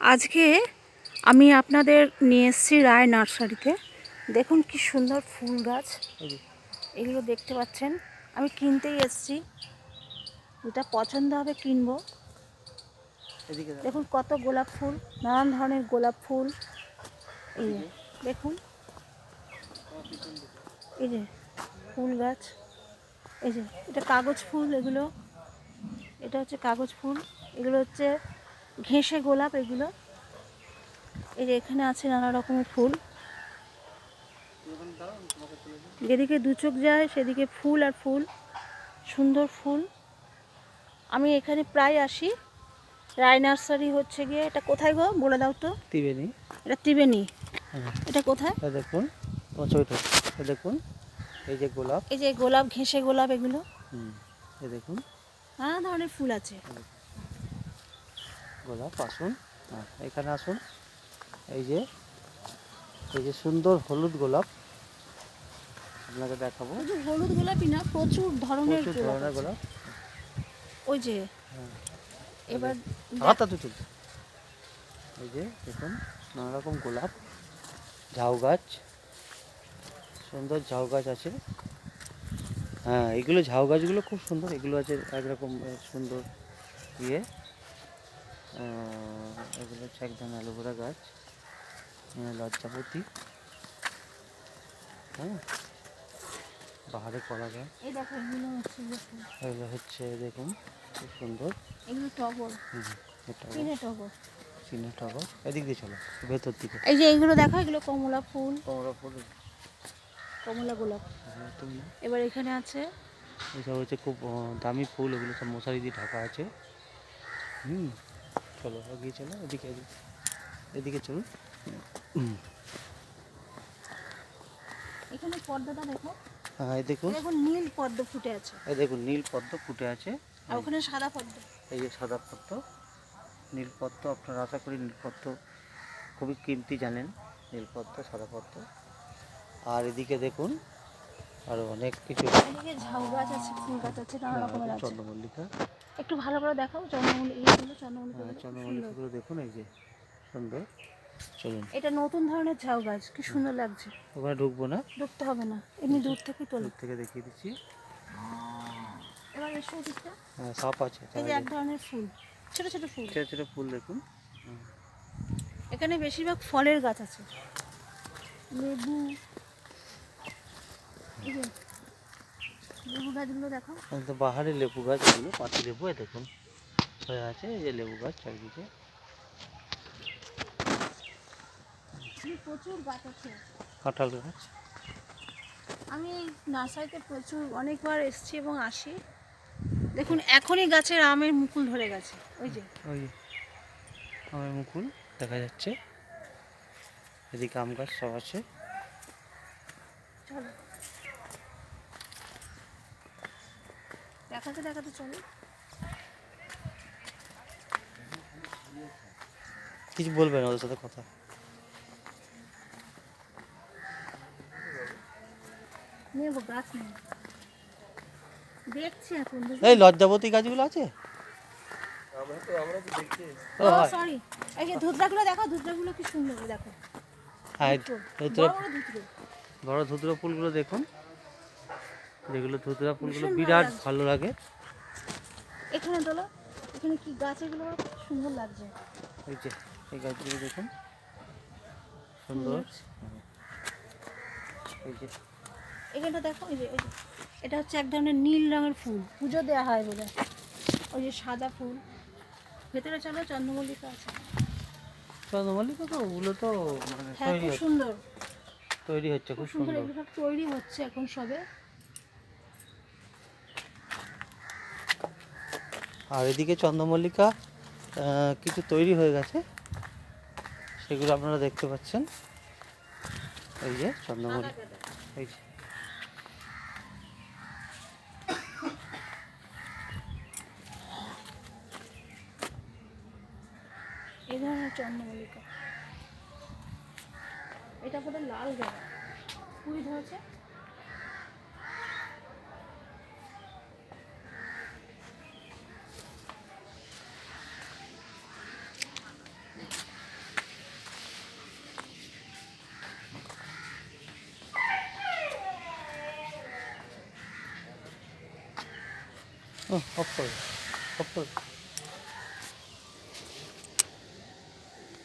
আজকে আমি আপনাদের নিয়ে এসেছি রায় নার্সারিতে। দেখুন কি সুন্দর ফুল গাছ। এগুলো দেখতে পাচ্ছেন। আমি কিনতেই এসেছি। এটা পছন্দ হবে কিনবো। দেখুন কত গোলাপ ফুল নানান ধরনের গোলাপ ফুল। এই দেখুন। এই যে ফুল গাছ। এই যে এটা কাগজ ফুল এগুলো। এটা হচ্ছে কাগজ ফুল। এগুলো হচ্ছে ঘেঁষে গোলাপ এগুলো। এই যে এখানে আছে নানা রকমের ফুল। যেদিকে দু চোখ যায় সেদিকে ফুল আর ফুল সুন্দর ফুল। আমি এখানে প্রায় আসি। রায় নার্সারি হচ্ছে গিয়ে এটা কোথায় গো? বলে দাও তো। ত্রিবেণী। এটা ত্রিবেণী। হ্যাঁ। এটা কোথায়? দেখুন তোমার দেখুন এই যে গোলাপ। এই যে গোলাপ ঘেঁষে গোলাপ এগুলো। হুম দেখুন। নানা ধরনের ফুল আছে। গোলাপ আসুন হ্যাঁ এখানে আসুন। এই যে এই যে সুন্দর হলুদ গোলাপ আপনাকে দেখাবো। হলুদ গোলাপই না প্রচুর ধরনের গোলাপ ধরনের গোলাপ। ওই যে হ্যাঁ। এবার হাতা তুলছে এই যে দেখুন নানা রকম গোলাপ ঝাউ গাছ সুন্দর ঝাউ গাছ আছে। হ্যাঁ এগুলো ঝাউ গাছগুলো খুব সুন্দর এগুলো আছে একরকম সুন্দর ইয়ে। এগুলো হচ্ছে একদম অ্যালোভেরা গাছ লজ্জাপতি। হ্যাঁ? বাহারে কলা গাছ। এগুলো হচ্ছে দেখুন খুব সুন্দর। এগুলো টগর। হুম, টগর। চিনে টগর। এদিক দিয়ে চলো ভেতর দিকে। এই যে এগুলো দেখো এগুলো কমলা ফুল। কমলা ফুল। কমলা গোলাপ। হ্যাঁ। এবার এখানে আছে? এসব হচ্ছে খুব দামি ফুল। এগুলো সব মশারি দিয়ে ঢাকা আছে। হুম। চলো এগিয়ে চলো এদিকে এদিকে চলুন এখানে পর্দাটা দেখো। হ্যাঁ এই দেখুন দেখুন নীল পদ্ম ফুটে আছে। এই দেখুন নীল পদ্ম ফুটে আছে। আর ওখানে সাদা পদ্ম। এই যে সাদা পদ্ম নীলপদ্ম আপনারা আশা করি নীলপদ্ম খুবই কিমতি জানেন। নীলপদ্ম সাদা পদ্ম। আর এদিকে দেখুন আরও অনেক কিছু। এদিকে ঝাউ গাছ আছে ফুল গাছ আছে নানা রকমের আছে। চন্দ্রমল্লিকা। একটু ভালো করে দেখাও চন্দ্রমল্লি এইগুলো হ্যাঁ সুন্দর। চন্দ্রমল্লিকাগুলো দেখুন এই যে সুন্দর। চলুন। এটা নতুন ধরনের ঝাউ গাছ কি সুন্দর লাগছে। ওখানে ঢুকবো না? ঢুকতে হবে না এমনি দূর থেকে তোলো। দূর থেকে দেখিয়ে দিচ্ছি। এবার এসো দিকটা হ্যাঁ সাপ আছে এই যে এক ধরনের ফুল ছোট ছোট ফুল। ছোটো ছোটো ফুল দেখুন। এখানে বেশিরভাগ ফলের গাছ আছে। লেবু। এই যে লেবু গাছগুলো দেখো। একদম বাহারে লেবু গাছ এগুলো পাতি লেবু দেখুন। হয়ে আছে এই যে লেবু গাছ চারিদিকে। প্রচুর গাছ আছে। কাঁঠাল গাছ। আমি নার্সারিতে প্রচুর অনেকবার এসেছি এবং আসি। দেখুন এখনই গাছের আমের মুকুল ধরে গেছে। ওই যে। ওই আমের মুকুল দেখা যাচ্ছে। এদিকে আম গাছ সব আছে। চলো। দেখাতে দেখাতে চলো। কিছু বলবেন ওদের সাথে কথা? গাছ নেই দেখছি এখন এই লজ্জাবতী গাছগুলো আছে? ও, সরি এই যে ধুতরাগুলো দেখো ধুতরাগুলো কি সুন্দর দেখো। হ্যাঁ বড় বড় ধুতরো। বড় ধুতরা ফুলগুলো দেখুন। যেগুলো ধুতরা ফুলগুলো বিরাট ভালো লাগে। এখানে তোলো এখানে কি গাছ এগুলো সুন্দর লাগছে। এই যে এই গাছগুলো দেখুন সুন্দর। এই যে। এখানটা দেখো এই যে এই যে এটা হচ্ছে এক ধরনের নীল রঙের ফুল পুজো দেওয়া হয় বলে ওই যে সাদা ফুল ভেতরে চলো চন্দ্রমল্লিকা আছে। চন্দ্রমল্লিকা তো ওগুলো তো মানে হ্যাঁ তৈরি সুন্দর। তৈরি হচ্ছে খুব সুন্দর তৈরি হচ্ছে এখন সবে। আর এদিকে চন্দ্রমল্লিকা কিছু তৈরি হয়ে গেছে। সেগুলো আপনারা দেখতে পাচ্ছেন। এই যে চন্দ্রমল্লিকা, এই যে। চন্দ্রমল্লিকা। এটা লাল গাঁদা। কুড়ি ধরেছে? অফ করো অফ করো